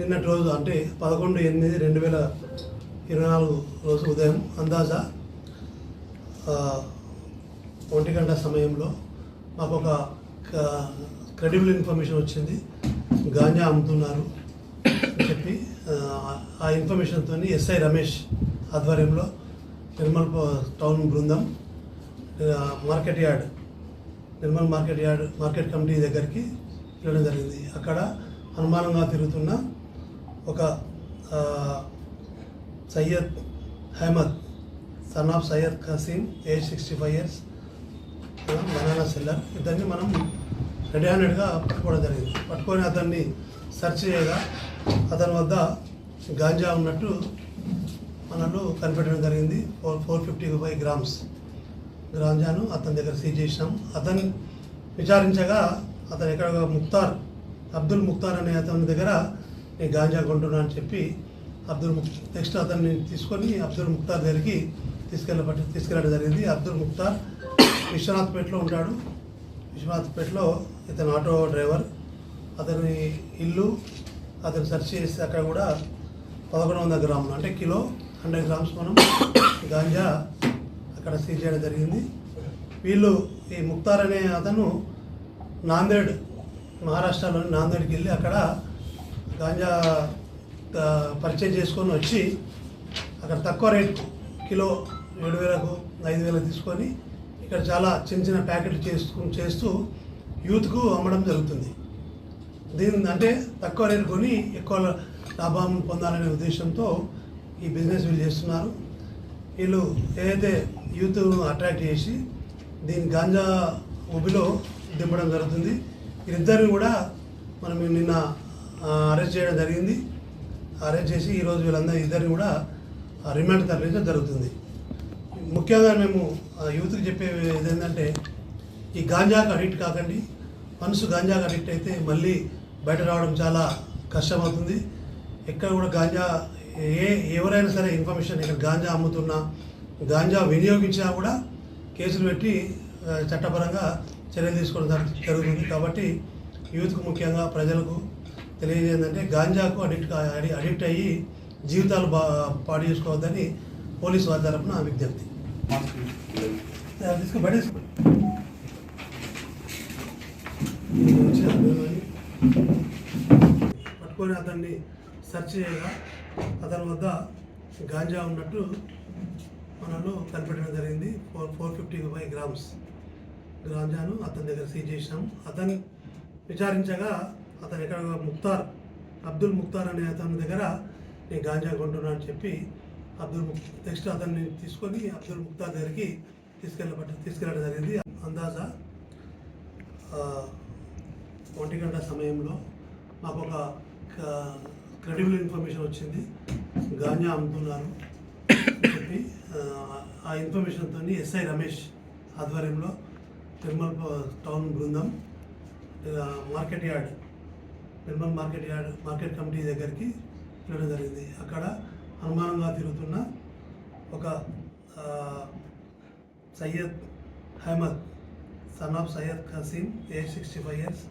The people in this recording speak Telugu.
నిన్నటి రోజు అంటే పదకొండు ఎనిమిది రెండు వేల ఇరవై నాలుగు రోజు ఉదయం అందాజా ఒంటి గంట సమయంలో మాకు ఒక క్రెడిబుల్ ఇన్ఫర్మేషన్ వచ్చింది. గాంజా అమ్ముతున్నారు అని చెప్పి ఆ, ఇన్ఫర్మేషన్తో ఎస్ఐ రమేష్ ఆధ్వర్యంలో నిర్మల్ టౌన్ బృందం market yard Nirmal market yard market committee దగ్గరికి వెళ్ళడం జరిగింది. అక్కడ అనుమానంగా తిరుగుతున్న ఒక Syed Ahmed son of Syed Kasim age sixty five years banana seller. ఇద్దరిని మనం రెడీ హ్యాండెడ్గా పట్టుకోవడం జరిగింది. పట్టుకొని అతన్ని సెర్చ్ చేయగా అతని వద్ద గాంజా ఉన్నట్టు మనలో కనిపెట్టడం జరిగింది. Four four fifty five grams గాంజాను అతని దగ్గర సీజ్ చేసినాం. అతన్ని విచారించగా అతను ఎక్కడ ముక్తార్ అబ్దుల్ ముక్తార్ అనే అతని దగ్గర నేను గాంజా కొంటున్నా అని చెప్పి అబ్దుల్ ముక్ నెక్స్ట్ అతన్ని తీసుకొని అబ్దుల్ ముక్తార్ దగ్గరికి తీసుకెళ్ళబట్టి తీసుకెళ్ళడం జరిగింది. అబ్దుల్ ముక్తార్ విశ్వనాథ్పేటలో ఉంటాడు విశ్వనాథ్పేటలో ఇతను ఆటో డ్రైవర్. అతని ఇల్లు అతను సెర్చ్ చేసి అక్కడ కూడా పదకొండు వందల గ్రాములు అంటే కిలో హండ్రెడ్ గ్రామ్స్ మనం గాంజా అక్కడ సీజ్ చేయడం జరిగింది. వీళ్ళు ఈ ముక్తార్ అనే అతను నాందేడ్ మహారాష్ట్రలోని నాందేడ్కి వెళ్ళి అక్కడ గాంజా ఆ, పర్చేజ్ చేసుకొని వచ్చి అక్కడ తక్కువ రేట్ కిలో ఏడు వేలకు ఐదు వేలకు తీసుకొని ఇక్కడ చాలా చిన్న చిన్న ప్యాకెట్లు చేస్తూ చేస్తూ యూత్కు అమ్మడం జరుగుతుంది. దీని అంటే తక్కువ రేటు కొని ఎక్కువ లాభం పొందాలనే ఉద్దేశంతో ఈ బిజినెస్ వీళ్ళు చేస్తున్నారు. వీళ్ళు ఏదైతే యూత్ అట్రాక్ట్ చేసి దీని గాంజా ఉబిలో దింపడం జరుగుతుంది. వీరిద్దరిని కూడా మనం నిన్న అరెస్ట్ చేయడం జరిగింది. అరెస్ట్ చేసి ఈరోజు వీళ్ళందరూ ఇద్దరిని కూడా రిమాండ్ తరలించడం జరుగుతుంది. ముఖ్యంగా మేము ఆ, యూత్కి చెప్పే ఏంటంటే ఈ గాంజాకు అడిక్ట్ కాకండి. మనసు గాంజాకు అడిక్ట్ అయితే మళ్ళీ బయట రావడం చాలా కష్టమవుతుంది. ఎక్కడ కూడా గాంజా ఏ ఎవరైనా సరే ఇన్ఫర్మేషన్ ఇక్కడ గాంజా అమ్ముతున్నా గాంజా వినియోగించినా కూడా కేసులు పెట్టి చట్టపరంగా చర్యలు తీసుకోవడం జరుగుతుంది. కాబట్టి యూత్కు ముఖ్యంగా ప్రజలకు తెలియజేయందంటే గాంజాకు అడిక్ట్ అడిక్ట్ అయ్యి జీవితాలు బా పాడు చేసుకోవద్దని పోలీసు వారి తరపున విజ్ఞప్తి. బయట. పట్టుకొని అతన్ని సెర్చ్ చేయగా అతని వద్ద గాంజా ఉన్నట్టు మనలో కనిపెట్టడం జరిగింది. Four four fifty five grams గాంజాను అతని దగ్గర సీజ్ చేసినాం అతన్ని విచారించగా అతను ఎక్కడ ముక్తార్ అబ్దుల్ ముక్తార్ అనే అతని దగ్గర నేను గాంజా కొంటున్నా అని చెప్పి అబ్దుల్ ముక్ నెక్స్ట్ అతన్ని తీసుకొని అబ్దుల్ ముక్తార్ దగ్గరికి తీసుకెళ్ళబట్టి తీసుకెళ్ళడం జరిగింది. అందాజా ఒంటి గంట సమయంలో మాకు ఒక క్రెడిబుల్ ఇన్ఫర్మేషన్ వచ్చింది. గాంజా అమ్ముతున్నారు చెప్పి ఆ, ఇన్ఫర్మేషన్తో ఎస్ఐ రమేష్ ఆధ్వర్యంలో తిరుమల టౌన్ బృందం market yard Nirmal market yard market committee దగ్గరికి వెళ్ళడం జరిగింది. అక్కడ అనుమానంగా తిరుగుతున్న ఒక Syed Ahmed son of Syed Khasim age sixty five years.